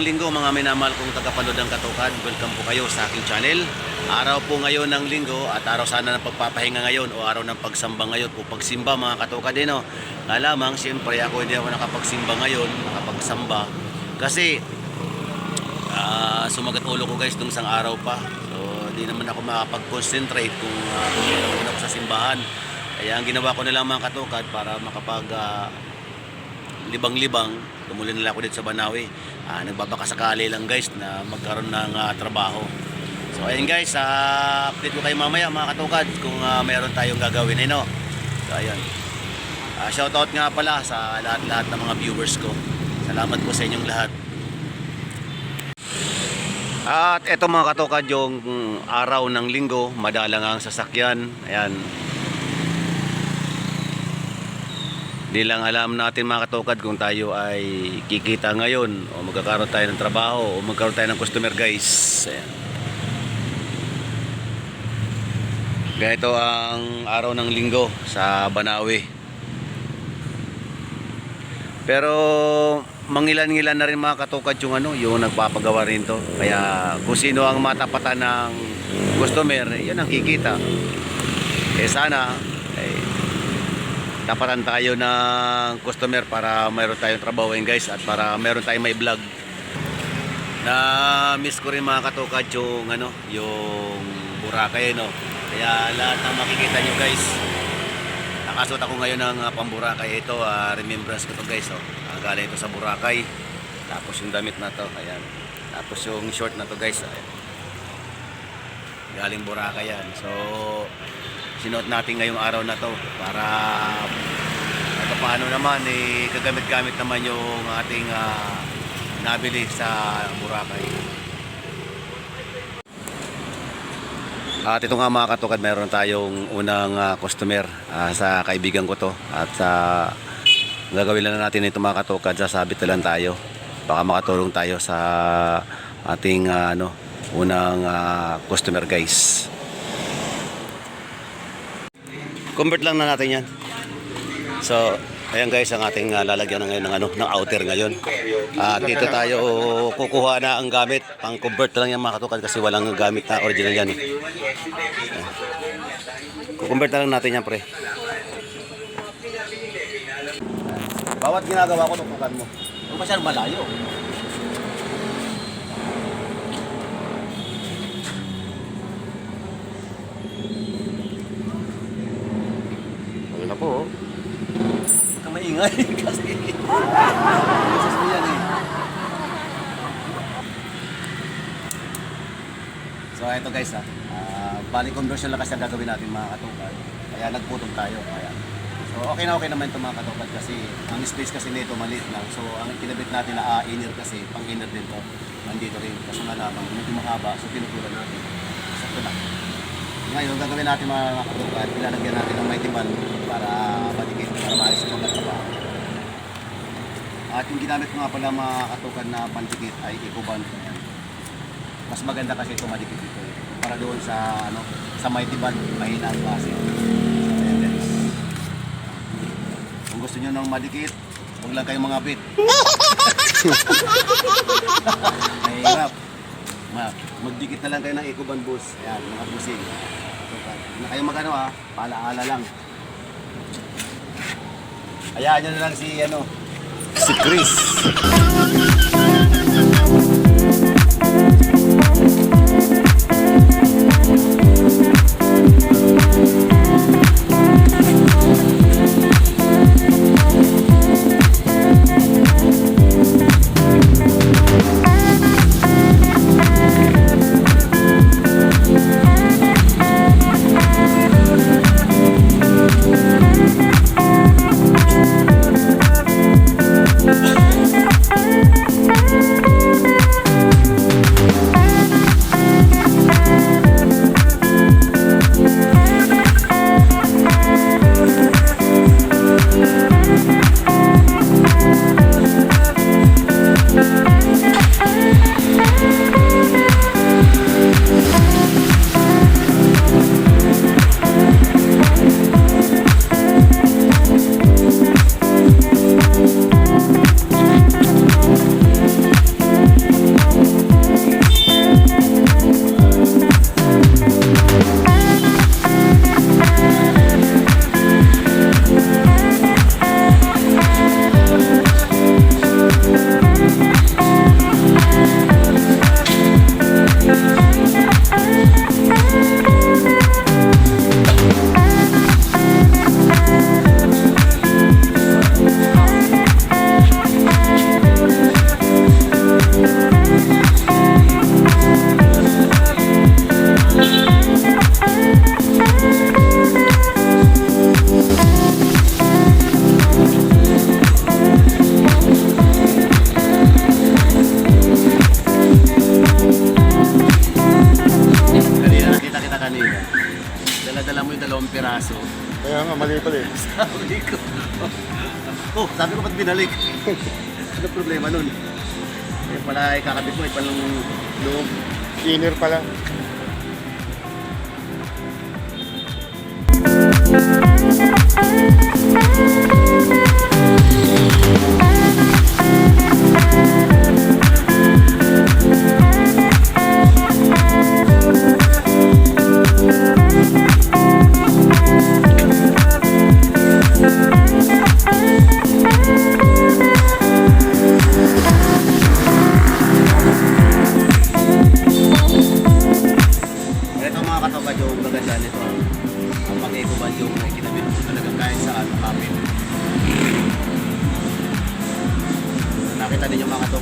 Magandang linggo mga minamahal kong tagapanood ng katukan. Welcome po kayo sa aking channel. Araw po ngayon ng linggo at araw sana ng pagpapahinga ngayon o araw ng pagsamba ngayon o pagsimba mga katukan din. No? Nga lamang, siyempre ako hindi ako nakapagsimba ngayon, nakapagsamba. Kasi ah, sumagat ulo ko guys nung isang araw pa. So hindi naman ako makapag-concentrate kung uh, pumunta ako sa simbahan. Kaya ang ginawa ko na lang mga katukad para makapag ah, libang-libang tumuli nila ako dito sa Banawi Ah, nagbabaka lang guys na magkaroon ng ah, trabaho. So ayun guys ah, update ko kayo mamaya mga katukad kung ah, mayroon tayong gagawin eh no? So ayun. Ah, shoutout nga pala sa lahat-lahat ng mga viewers ko. Salamat po sa inyong lahat. At eto mga katukad yung araw ng linggo madalang ang sasakyan. Ayan Di lang alam natin mga katukad kung tayo ay kikita ngayon o magkakaroon tayo ng trabaho o magkaroon tayo ng customer guys. Ayan. Ganito ang araw ng linggo sa Banawi. Pero mangilan-ngilan na rin mga katukad yung ano, yung nagpapagawa rin to. Kaya kung sino ang matapatan ng customer, yun ang kikita. Eh sana, tapatan tayo ng customer para mayroon tayong trabaho ngayon guys at para mayroon tayong may vlog. Na miss ko rin mga katukad yung ano yung Boracay no? Kaya lahat ng makikita nyo guys nakasuot ako ngayon ng uh, pamburakay ito ah, remembrance ko to guys oh. Ah, galing ito sa Boracay. Tapos yung damit na to ayan. Tapos yung short na to guys ayan. galing Boracay yan. So sinuot natin ngayong araw na to para at paano naman eh gagamit-gamit naman yung ating ah, nabili sa Boracay. At ito nga mga katukad, meron tayong unang ah, customer ah, sa kaibigan ko to. At sa gagawin lang natin ito mga katukad, sasabit lang tayo. Baka makatulong tayo sa ating ah, ano, unang ah, customer guys. Convert lang na natin yan. So, ayan guys ang ating uh, lalagyan ngayon ng, ano, ng outer ngayon. At dito tayo kukuha na ang gamit. Pang convert lang yan mga katukan kasi walang gamit na original yan. Eh. Kukonvert na lang natin yan pre. Bawat ginagawa ko tutukan mo. Huwag masyadong malayo. Ano na po oh. Maingay kasi eh. So ito guys ha. Uh, bali conversion lang kasi ang gagawin natin mga katupad. Kaya nagputong tayo. Kaya. So okay na okay naman ito mga katupad kasi ang space kasi nito maliit lang. So ang kinabit natin na uh, inner kasi pang inner din to. Nandito rin. Kaso nga lamang medyo mahaba. So pinutulan natin. Sakto na. Ngayon, gagawin natin mga katupad, ilalagyan natin ng mighty band para matikit, para maayos yung mga trabaho. At yung ginamit ko nga pala mga katukan na pandikit ay eco-band. Mas maganda kasi ito madikit dito. eh. Para doon sa ano sa mighty band, mahina ang klase. Kung gusto nyo ng madikit, huwag lang kayong mga bit. Mahirap. Ma, magdikit na lang kayo ng eco-band bus. Ayan, mga busing. Na kayo magano ha, paalaala lang. Hayaan nyo na lang si ano, si Chris. Kaso, Kaya nga, mali pala eh. sabi ko, oh, sabi ko ba't binalik? ano problema nun? Eh pala, ikakabit mo, ipalang loob. Inner pala. Ito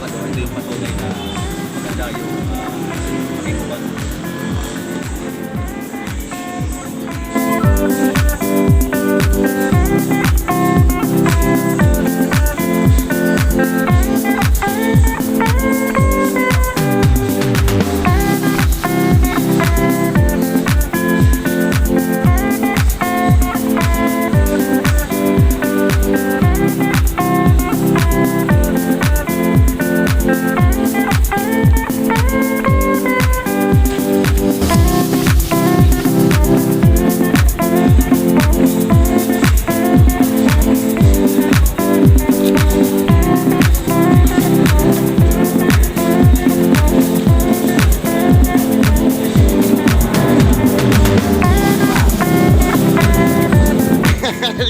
doon, ito yung patunay na maganda yung uh, pag-eco band.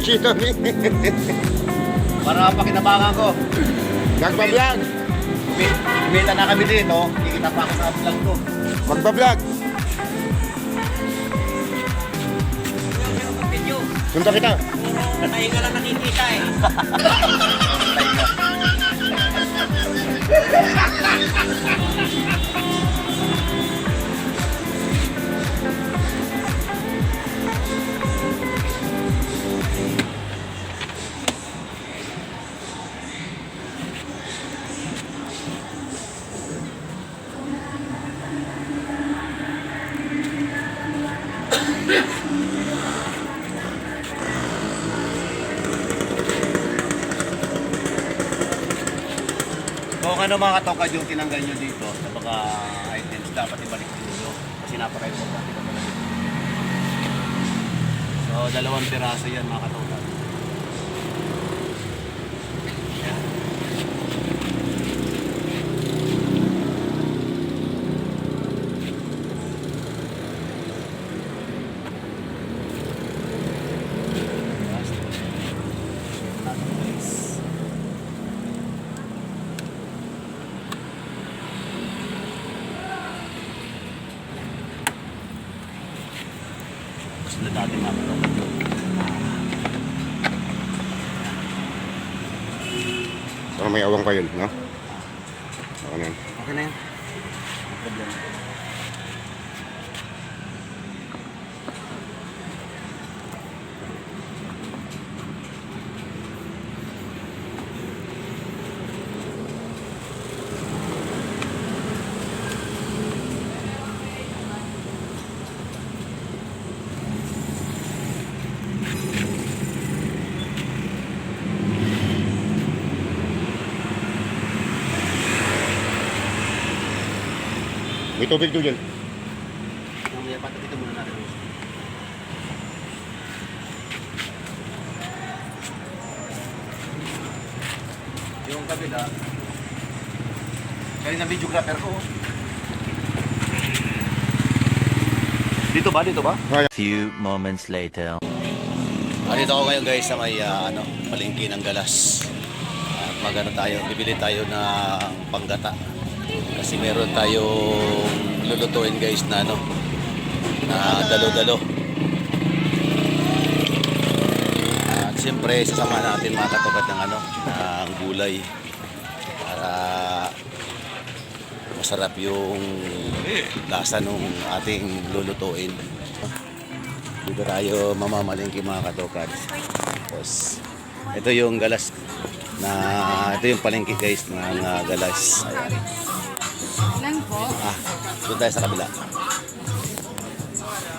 Kita ni. Para pakinabangan ko. Magbablog. Umi- Umita na kami dito, kikita pa ako sa vlog ko. Magbablog. Punta kita. Patay ka lang nakikita eh. Kung ano mga katokad yung tinanggal nyo dito sa mga items, dapat ibalik din nyo. Kasi napaka-importante ka talaga. So, dalawang piraso yan mga katokad. Yan. Last. Last place. Gusto natin mga katokad yun. Para may awang kayo, no? Ano yan? Okay na yan. No problem. May tubig doon dyan. Mamaya patagito muna natin. Yung kabila, galing na videographer ko. Dito ba? Dito ba? Few moments later. Andito ako ngayon guys sa may ah, ano, palengke ng galas. At magano tayo, bibili tayo ng panggata. Kasi meron tayong lulutuin guys na ano, na dalo-dalo. At siyempre, sasama natin mga katukat ng ano, ng gulay. Para masarap yung lasa nung ating lulutuin. Dito tayo mamamalingki mga katokat. Tapos, ito yung galas na ito yung palengke guys ng ah, galas. Ayan. Doon tayo sa kabila.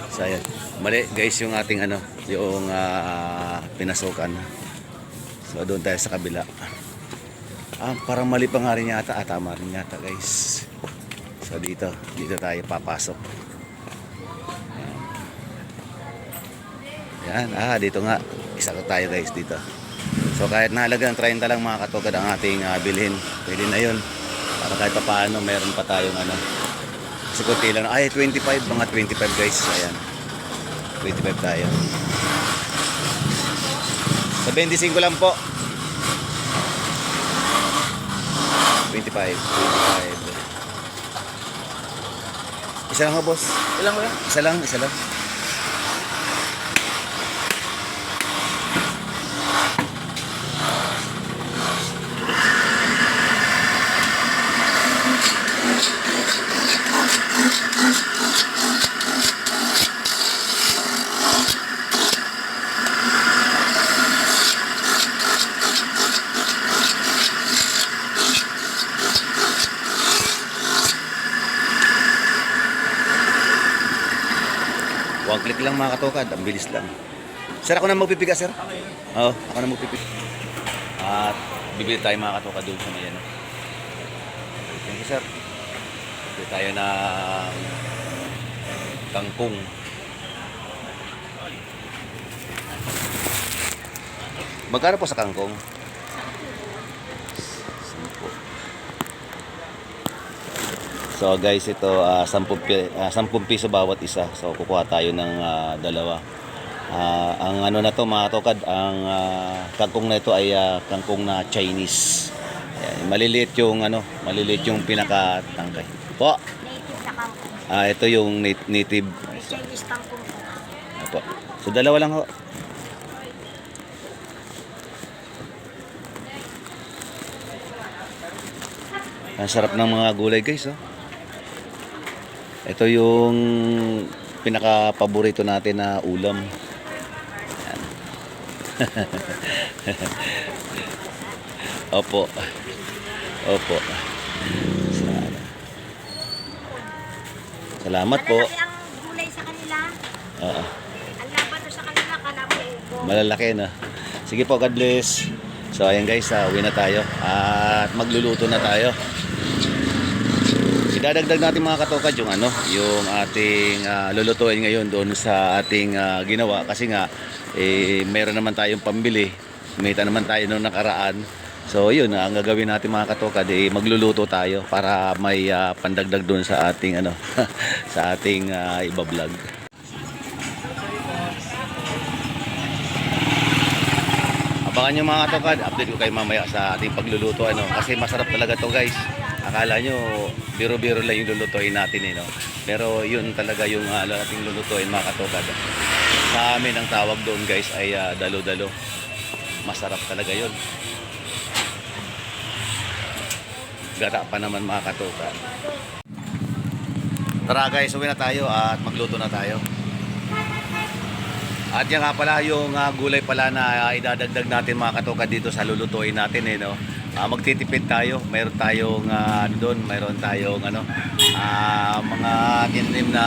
So, ayan. Mali guys yung ating ano, yung ah, pinasukan. So doon tayo sa kabila. Ah, parang mali pa nga rin yata. Ah, tama rin yata guys. So dito, dito tayo papasok. Yan, ah, dito nga. Isa ko tayo guys dito. So kahit nahalagang 30 lang mga katugad ang ating ah, bilhin, pwede na yun. Para kahit pa paano, meron pa tayong ano. Kunti lang. Ay, 25, mga 25 guys. Ayan. 25 tayo. Sa 25 lang po. 25, 25. Isa lang ho, boss. Ilang mo yan? Isa lang, isa lang. One click lang mga katokad, ang bilis lang. Sir, ako na magpipiga, sir. Oo, ako na magpipiga. At bibili tayo mga katokad doon sa may ano. Thank you, sir. Bibili tayo ng kangkong. Magkano po sa kangkong? So guys, ito uh, 10, pi- ah, 10 piso bawat isa. So kukuha tayo ng ah, dalawa. Ah, ang ano na to mga tokad, ang ah, kangkong na ito ay ah, kangkong na Chinese. Ayan, maliliit yung ano, maliliit yung pinakatangkay. Po. Native na kangkong. Ah, ito yung nat- native. May Chinese kangkong po. Apo. So dalawa lang ho. Ang sarap ng mga gulay guys oh. Ito yung pinaka-paborito natin na ulam. Opo. Opo. Sana. Salamat po. Malalaki ang gulay sa kanila. Oo. Ang laban sa kanila, kala mo ubo. Malalaki na. Sige po, God bless. So ayan guys, uh, uwi na tayo. At magluluto na tayo. Idadagdag natin mga katokad yung ano, yung ating ah, lulutuin ngayon doon sa ating ah, ginawa kasi nga eh meron naman tayong pambili. Kumita naman tayo noong nakaraan. So yun, ang gagawin natin mga katokad eh magluluto tayo para may ah, pandagdag doon sa ating ano sa ating uh, iba-vlog. Abangan nyo mga katokad, update ko kayo mamaya sa ating pagluluto ano kasi masarap talaga to guys. Akala nyo biro-biro lang yung lulutuin natin eh no. Pero yun talaga yung uh, ating lulutuin mga katokad. Sa amin ang tawag doon guys ay ah, dalo-dalo. Masarap talaga yun. Gata pa naman mga katokad. Tara guys, uwi na tayo at magluto na tayo. At yan nga pala yung ah, gulay pala na ah, idadagdag natin mga katoka dito sa lulutuin natin eh no. Ah, magtitipid tayo. Mayroon tayong ano doon, mayroon tayong ano ah, mga tinanim na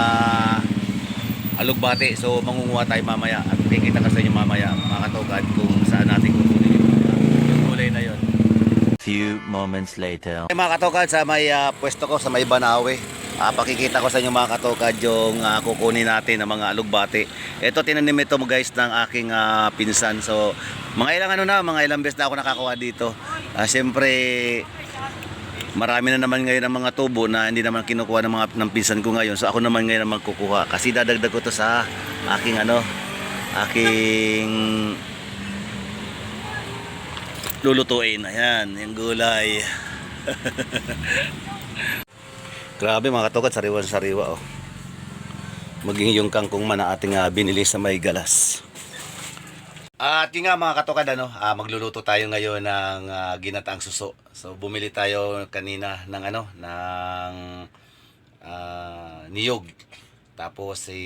alugbate. So mangunguha tayo mamaya at kikita ka sa inyo mamaya mga katoka kung saan natin kukunin yung, yung gulay na yon. Few moments later. Mga katokad, sa may ah, pwesto ko, sa may Banawe, Ah, pakikita ko sa inyo mga katokad yung ah, kukunin natin ng mga alugbate. Ito tinanim ito guys ng aking ah, pinsan. So, mga ilang ano na, mga ilang beses na ako nakakuha dito. Ah, Siyempre, marami na naman ngayon ang mga tubo na hindi naman kinukuha ng mga ng pinsan ko ngayon. So, ako naman ngayon ang magkukuha. Kasi dadagdag ko to sa aking ano, aking lulutuin. Ayan, yung gulay. Grabe mga katokad, sariwan sariwa oh. Maging yung kangkong man na ating ah, binili sa may galas. At yun nga mga katokad, ano, ah, magluluto tayo ngayon ng ah, ginataang suso. So bumili tayo kanina ng ano, ng ah, niyog. Tapos si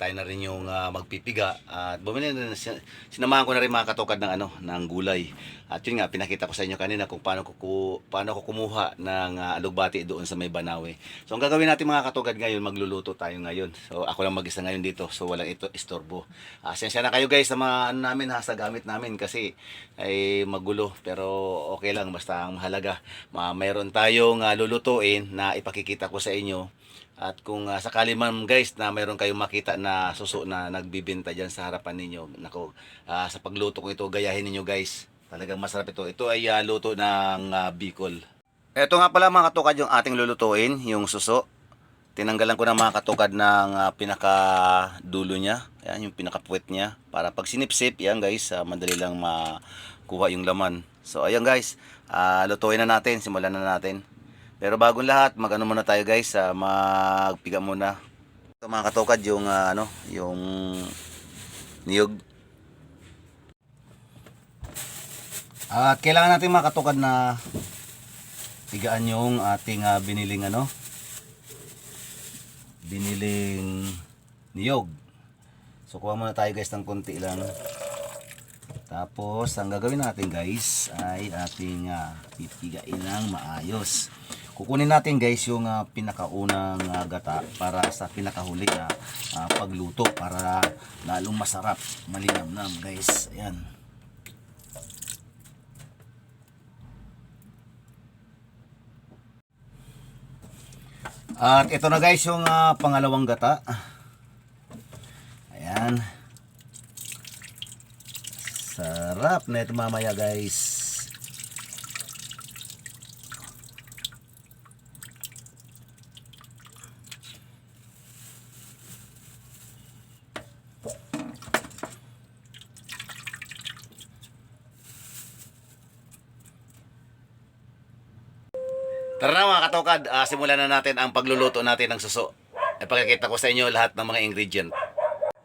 tayo na rin yung ah, magpipiga at bumili na sin- sinamahan ko na rin mga katokad ng ano ng gulay. At yun nga pinakita ko sa inyo kanina kung paano ko paano ko kumuha ng ah, alugbati doon sa may Banawe. So ang gagawin natin mga katokad ngayon magluluto tayo ngayon. So ako lang mag-isa ngayon dito so walang ito istorbo. Ah, sensya na kayo guys sa mga ano namin ha sa gamit namin kasi ay magulo pero okay lang basta ang mahalaga ma mayroon tayong ah, lulutuin na ipakikita ko sa inyo at kung ah, sakali man guys na mayroon kayong makita na suso na nagbibenta dyan sa harapan ninyo, nako, ah, sa pagluto ko ito, gayahin ninyo guys. Talagang masarap ito. Ito ay ah, luto ng ah, Bicol. Ito nga pala mga katukad yung ating lulutuin, yung suso. Tinanggalan ko ng mga katukad ng ah, pinaka dulo niya. Yan, yung pinaka puwet niya. Para pag sinipsip, yan guys, ah, madali lang makuha yung laman. So ayan guys, ah, lutuin na natin, simulan na natin. Pero bagong lahat, mag-ano muna tayo guys, ah, magpiga muna. Ito mga katukad, yung ah, ano, yung niyog. At kailangan natin mga katukad na pigaan yung ating ah, biniling ano, biniling niyog. So kuha muna tayo guys ng konti lang. Tapos ang gagawin natin guys ay ating uh, pipigain ng maayos. Kukunin natin guys yung ah, pinakaunang ah, gata para sa pinakahuli na ah, pagluto para lalong masarap, malinamnam guys. Ayan. At ito na guys yung ah, pangalawang gata. Ayan. Sarap na ito mamaya guys. Tara na mga katokad, ah, simulan na natin ang pagluluto natin ng suso. Ipakikita ko sa inyo lahat ng mga ingredient.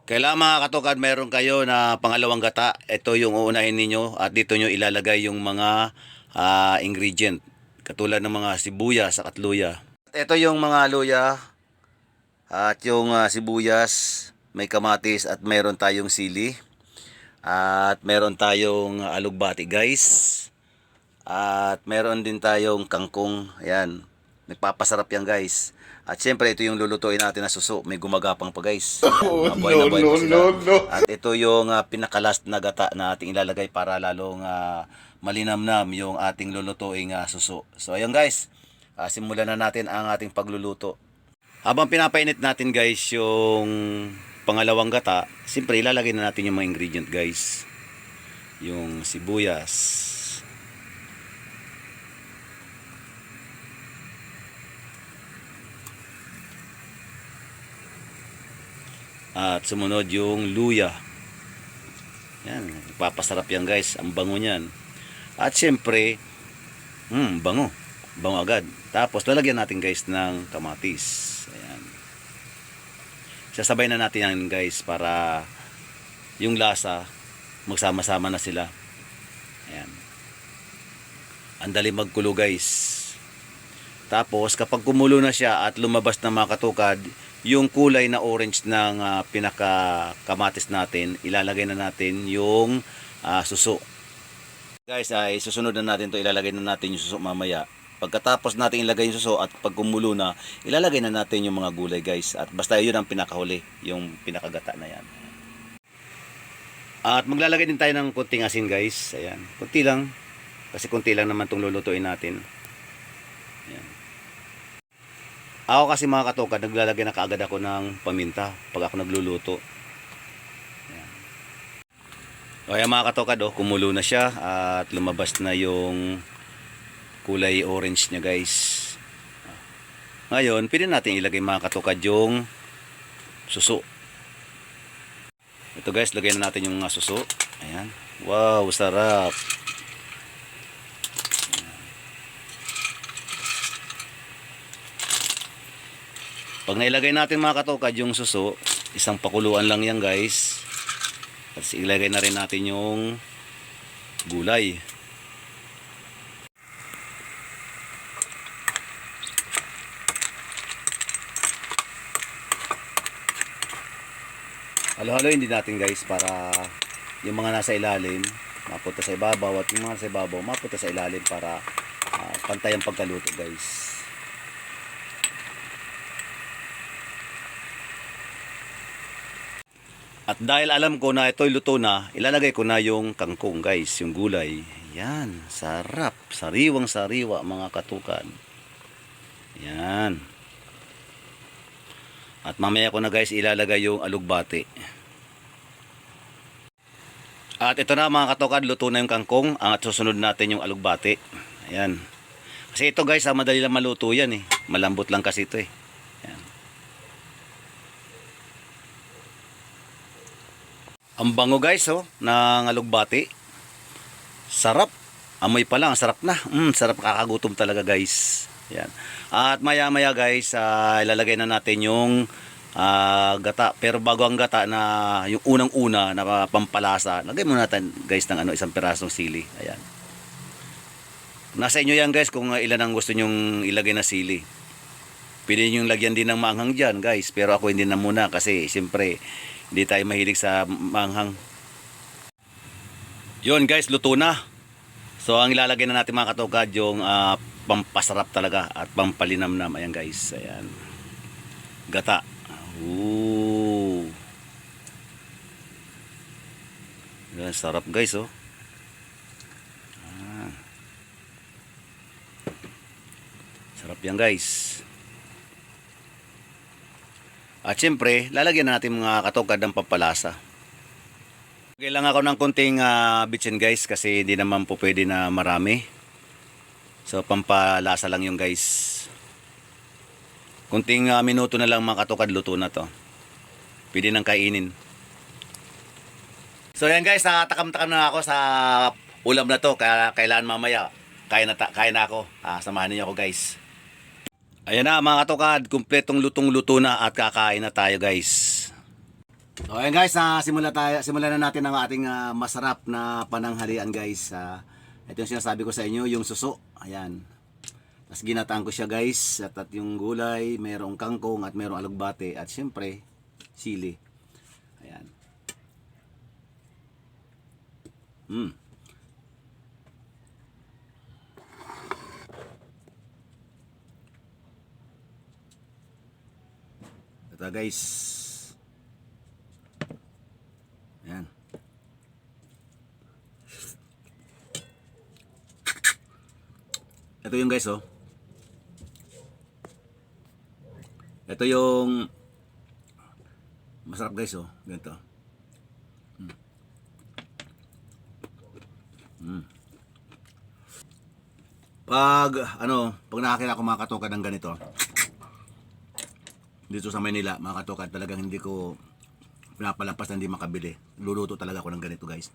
Kailangan mga katokad, meron kayo na pangalawang gata. Ito yung uunahin ninyo at dito nyo ilalagay yung mga ah, ingredient. Katulad ng mga sibuyas at luya. Ito yung mga luya at yung ah, sibuyas, may kamatis at meron tayong sili. At meron tayong alugbati guys. At meron din tayong kangkong. Ayan. Nagpapasarap yan guys. At syempre ito yung lulutuin natin na suso. May gumagapang pa guys. Oh, no, no, no, no. At ito yung uh, pinakalast na gata na ating ilalagay para lalong ah, malinamnam yung ating lulutuing ah, suso. So ayun guys. ah, simulan na natin ang ating pagluluto. Habang pinapainit natin guys yung pangalawang gata, siyempre ilalagay na natin yung mga ingredient guys. Yung sibuyas, At sumunod yung luya. Yan, papasarap yan guys. Ang bango niyan. At syempre, hmm, bango. Bango agad. Tapos lalagyan natin guys ng kamatis. Ayan. Sasabay na natin yan guys para yung lasa magsama-sama na sila. Ayan. Ang dali magkulo guys. Tapos kapag kumulo na siya at lumabas na mga katukad, yung kulay na orange ng ah, pinaka kamatis natin, ilalagay na natin yung ah, suso. Guys, ay susunod na natin to ilalagay na natin yung suso mamaya. Pagkatapos natin ilagay yung suso at pag kumulo na, ilalagay na natin yung mga gulay guys. At basta yun ang pinakahuli, yung pinakagata na yan. At maglalagay din tayo ng konting asin guys. Ayan, konti lang. Kasi konti lang naman itong lulutuin natin. Ayan. Ako kasi mga katokad, naglalagay na kaagad ako ng paminta pag ako nagluluto. Ayan. O ayan mga katokad, oh, kumulo na siya at lumabas na yung kulay orange niya guys. Ngayon, pwede natin ilagay mga katokad yung suso. Ito guys, lagay na natin yung mga suso. Ayan. Wow, sarap. Pag nailagay natin mga katokad yung suso, isang pakuluan lang yan guys. At ilagay na rin natin yung gulay. Halo-haloyin din natin guys para yung mga nasa ilalim mapunta sa ibabaw at yung mga nasa ibabaw mapunta sa ilalim para ah, pantay ang pagkaluto guys. At dahil alam ko na ito'y luto na, ilalagay ko na yung kangkong guys, yung gulay. Yan, sarap. Sariwang sariwa mga katukan. Yan. At mamaya ko na guys ilalagay yung alugbati. At ito na mga katukan, luto na yung kangkong. At susunod natin yung alugbati. Ayan. Kasi ito guys, ah, madali lang maluto yan eh. Malambot lang kasi ito eh. Ang bango guys oh, ng alugbati. Sarap. Amoy pa lang, sarap na. Mm, sarap kakagutom talaga guys. Yan. At maya maya guys, ah, ilalagay na natin yung ah, gata. Pero bago ang gata na yung unang-una na pampalasa, lagay muna natin guys ng ano, isang pirasong sili. Ayan. Nasa inyo yan guys kung ilan ang gusto nyong ilagay na sili. Pwede nyo lagyan din ng maanghang dyan guys. Pero ako hindi na muna kasi siyempre hindi tayo mahilig sa maanghang. Yun guys, luto na. So ang ilalagay na natin mga katugad yung ah, pampasarap talaga at pampalinamnam. Ayan guys, ayan. Gata. Ooh. Yan, sarap guys oh. Ah. Sarap yan guys. At syempre, lalagyan na natin mga katugad ng pampalasa. Okay lang ako ng konting uh, bitsin guys kasi hindi naman po pwede na marami. So pampalasa lang yung guys. Kunting ah, minuto na lang mga katukad luto na to. Pwede nang kainin. So yan guys, nakatakam-takam na ako sa ulam na to. Kaya kailan mamaya, kaya na, kaya na ako. Ah, samahan niyo ako guys. Ayan na mga katukad, kumpletong lutong-luto na at kakain na tayo guys. So ayan guys, na simula tayo, simulan na natin ang ating ah, masarap na pananghalian guys. Ah, ito yung sinasabi ko sa inyo, yung suso. Ayan. Tapos ginataan ko siya guys. At, at yung gulay, mayroong kangkong at mayroong alugbate. At syempre, sili. Ayan. Mm. Ito guys. Ayan. Ito yung guys oh. Ito yung masarap guys oh. Ganito. Mm. Mm. Pag ano, pag nakakita ako mga katoka ng ganito, dito sa Manila, mga katoka, talagang hindi ko pinapalampas na hindi makabili. Luluto talaga ako ng ganito guys.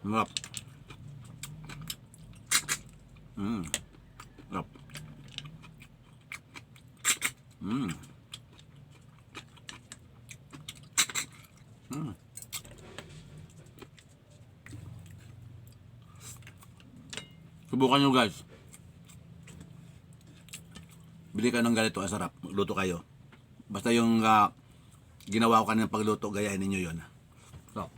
Sarap. Mm. Sarap. Mm. Mm. Subukan nyo guys. Bili kayo ng ganito, ang sarap. Magluto kayo. Basta yung ah, ginawa ko kanina pagluto, gayahin ninyo yun. So.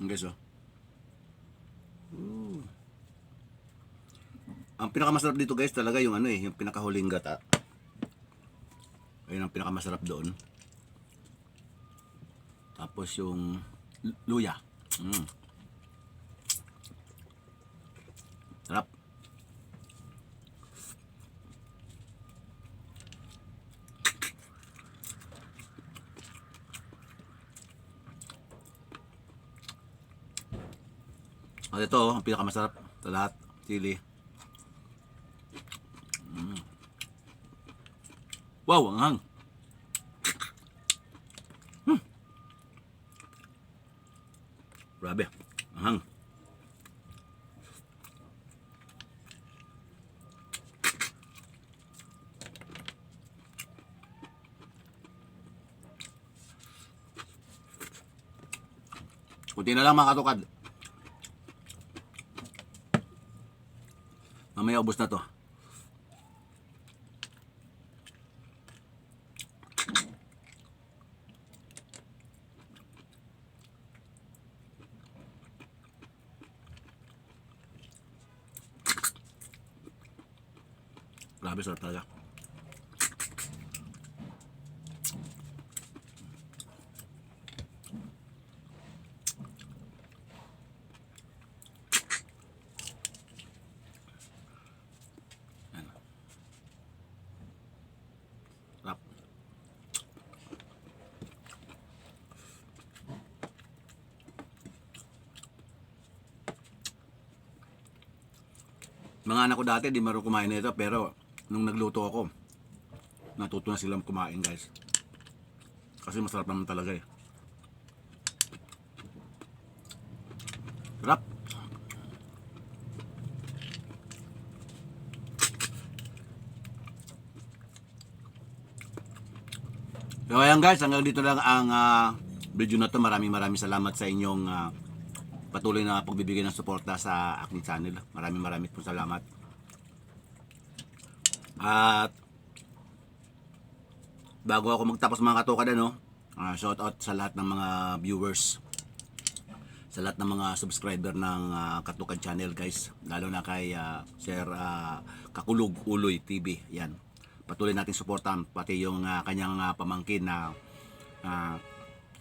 Ang guys, oh. Ooh. Ang pinakamasarap dito guys talaga yung ano eh, yung pinakahuling gata. Ayun ang pinakamasarap doon. Tapos yung luya. Mm. Sarap. At ito, ang pinakamasarap sa lahat. Chili. Wow, ang hang. Hmm. Grabe, ang hang. Kunti na lang mga katukad. Mamaya ubos na to. Grabe, sarap talaga. Mga anak ko dati di marunong kumain nito pero nung nagluto ako natuto na silang kumain guys. Kasi masarap naman talaga eh. Sarap. So ayan guys, hanggang dito lang ang ah, video na to. Maraming maraming salamat sa inyong ah, patuloy na pagbibigay ng suporta sa aking channel. Maraming maraming po salamat. At bago ako magtapos mga katukan ano, ah, shout out sa lahat ng mga viewers. Sa lahat ng mga subscriber ng ah, Katukan channel guys. Lalo na kay ah, Sir ah, Kakulog Uloy TV yan. Patuloy natin suportahan pati yung ah, kanyang ah, pamangkin na ah,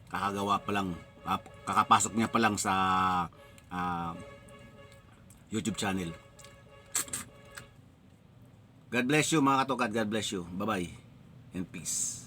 kakagawa pa lang ah, kakapasok niya pa lang sa ah, YouTube channel God bless you mga katukan God bless you. Bye bye and peace